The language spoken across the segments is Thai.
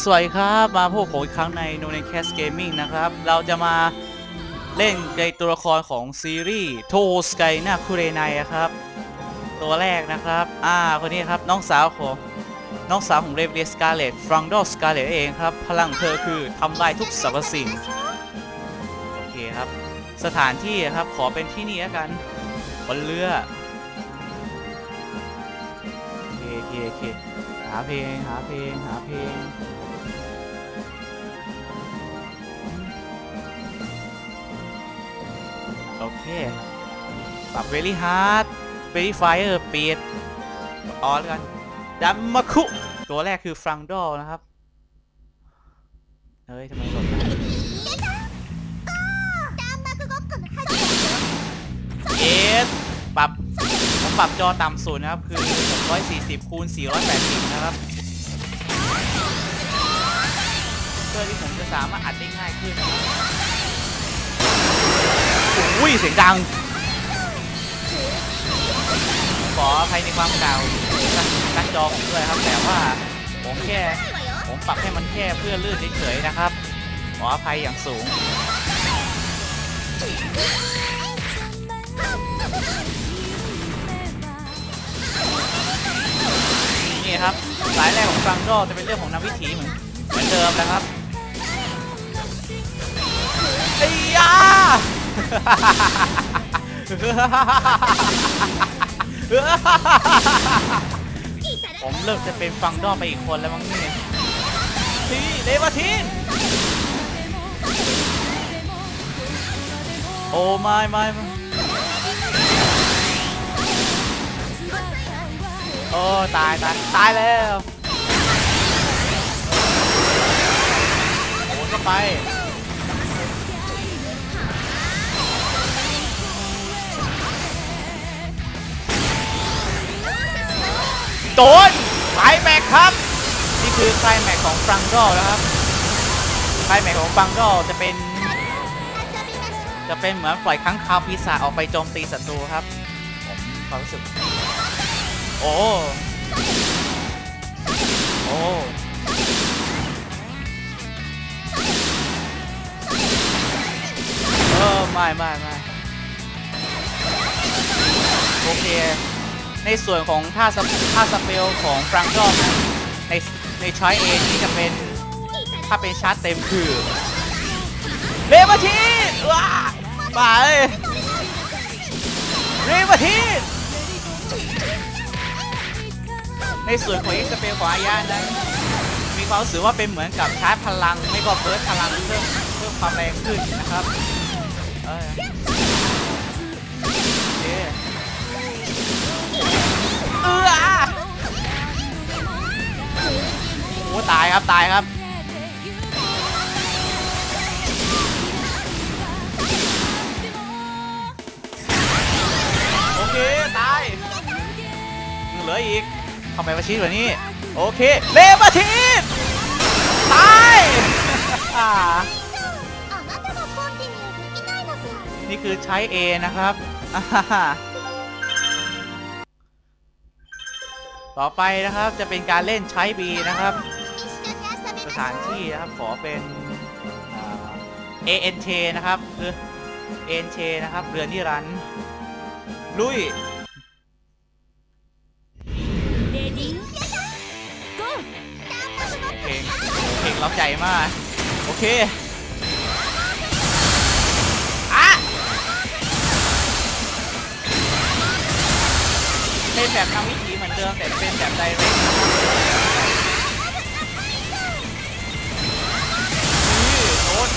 สวัสดีครับ มาพบผมอีกครั้งใน No Name Cast Gaming นะครับ เราจะมาเล่นในตัวละครของซีรีส์โทสไกนาคุเรไนครับ ตัวแรกนะครับ อ่า คนนี้ครับ น้องสาวของ น้องสาวของเรเวลสกาเลตฟรังดอสกาเลตเองครับ พลังเธอคือทำลายทุกสรรพสิ่ง โอเคครับ สถานที่ครับ ขอเป็นที่นี่แล้วกันบนเรือ โอเคโอเคโอเค หาเพลง หาเพลง หาเพลง โอเค ปรับ very hard very fire ปิดออนกัน ดัมมาคุ ตัวแรกคือฟรังดอลนะครับ เฮ้ยทำไมหล่นมาเอสปรับผม ปรับจอต่ำสุดนะครับ คือ 640 คูณ 480 นะครับ เพื่อที่ผมจะสามารถอัดได้ง่ายขึ้นนะครับอุ้ยเสียงดัง ขออภัยในความเก่าตั้งจอผมด้วยครับ แต่ว่าผมแค่ผมปรับให้มันแค่เพื่อลื่นเฉยๆนะครับ ขออภัยอย่างสูง นี่ครับ สายแรกของฟังโดจะเป็นเรื่องของนำวิถีเหมือนเหมือนเดิมนะครับไอ้ยาผมเริ่มจะเป็นฟังดอไปอีกคนแล้วมั้งนี่ทีเลวาทินโอ้ไม่ไม่ อ้ตายตายตายแล้วโอ้ก็ไปโดนไคลแม็กครับนี่คือไคลแม็กของฟรังดอลนะครับไคลแม็กของฟรังดอลจะเป็น จะเป็นเหมือนปล่อยค้างคาวปีศาจออกไปโจมตีศัตรูครับผมความรู้สึก โอ้โอ้เออไม่ไม่ไม่โอเค ในส่วนของท่าสท่าสเปลของฟรังดอมนะในในช้อยเอที่จะเป็นถ้าเป็นชาร์จเต็มคือเรมาทีนว้าไปเรมาที ในส่วนของอ็กซ์เปลของอาญานั้นมีความรู้สึกว่าเป็นเหมือนกับชาร์จพลังไม่ก็เบิร์ดพลังเพิ่มเพิ่มความแรงขึ้นนะครับเออโอเออโอ้ตายครับตายครับโอเคตายเหลืออีก เข้าไปมาชีดแบบนี้โอเค เลมาชีดตายนี่คือใช้ A นะครับ ต่อไปนะครับจะเป็นการเล่นใช้ B นะครับ สถานที่นะครับขอเป็นอ่า ANK นะครับคือ ANK นะครับ เรือนที่รันลุย เราใจมาก โอเคอะเป็นแบบทำวิธีเหมือนเดิมแต่เป็นแบบไดเรกนี่โดน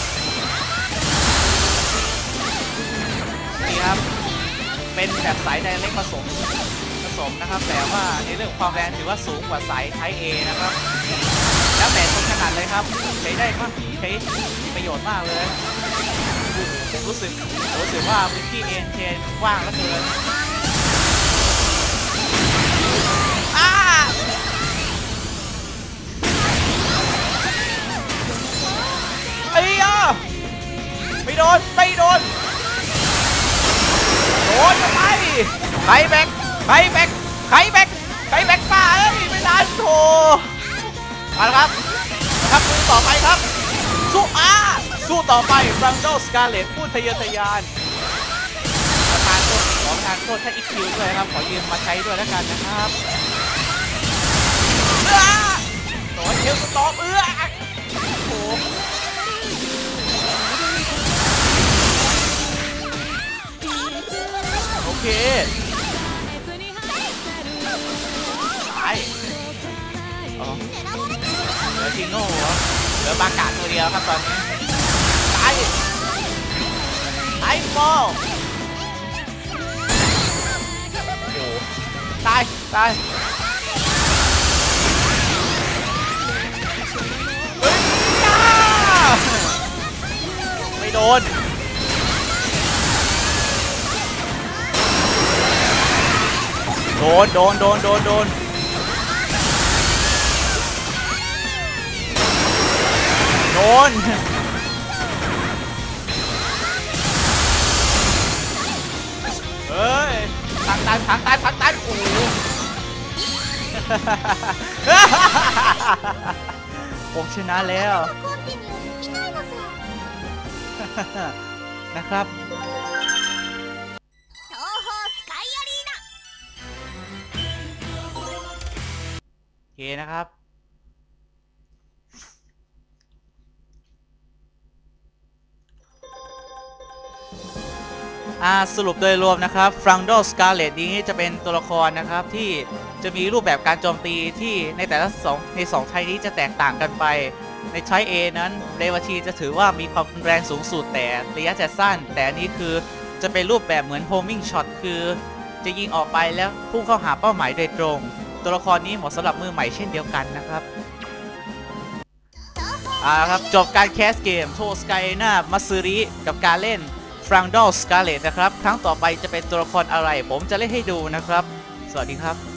นี่ครับ เป็นแบบสายไดเรกผสมผสมนะครับ แต่ว่าในเรื่องของความแรงถือว่าสูงกว่าสายไทเอนะครับ แล้วแต่ต้นขนาดเลยครับใช้ได้มากใช้ประโยชน์มากเลย รู้สึกรู้สึกว่าพื้นที่เอ็นเนกว้างเหลือเกินไอ้ยาไม่โดนไม่โดนโดนไปไคแบกไคแบกไคแบก มาแล้วครับครับสู้ต่อไปครับ สู้อาสู้ต่อไปฟรังโดสกาเลตพูดทะเยอทะยานประธานโทษของทางโทษท่าอีคิวด้วยครับ ขอยืมมาใช้ด้วยแล้วกันนะครับ อจิโน่เหลือบากาตัวเดียวครับตอนนี้ตายตายฟอลโอ้ตายตายเฮ้ยไม่โดนโดนโดนโดนโดนโดน น เฮ้ยพังตายพังตายพังตายโอ้โหผมชนะแล้ว นะครับคนะครับ สรุปโดยรวมนะครับฟรังโดสกาเลตนี้จะเป็นตัวละครนะครับที่จะมีรูปแบบการโจมตีที่ในแต่ละสองในสองไทยนี้จะแตกต่างกันไป ในใช้ A นั้นเรวาทีจะถือว่ามีความแรงสูงสุดแต่ระยะจะสั้น แต่นี้คือจะเป็นรูปแบบเหมือนโฮมิงช็อตคือจะยิงออกไปแล้วพุ่งเข้าหาเป้าหมายโดยตรง ตัวละครนี้เหมาะสำหรับมือใหม่เช่นเดียวกันนะครับอ่าครับจบการแคสเกมโทสกายนามัสริกับการเล่น รังดอลสกาเลตนะครับ ครั้งต่อไปจะเป็นตัวละครอะไร ผมจะเล่นให้ดูนะครับ สวัสดีครับ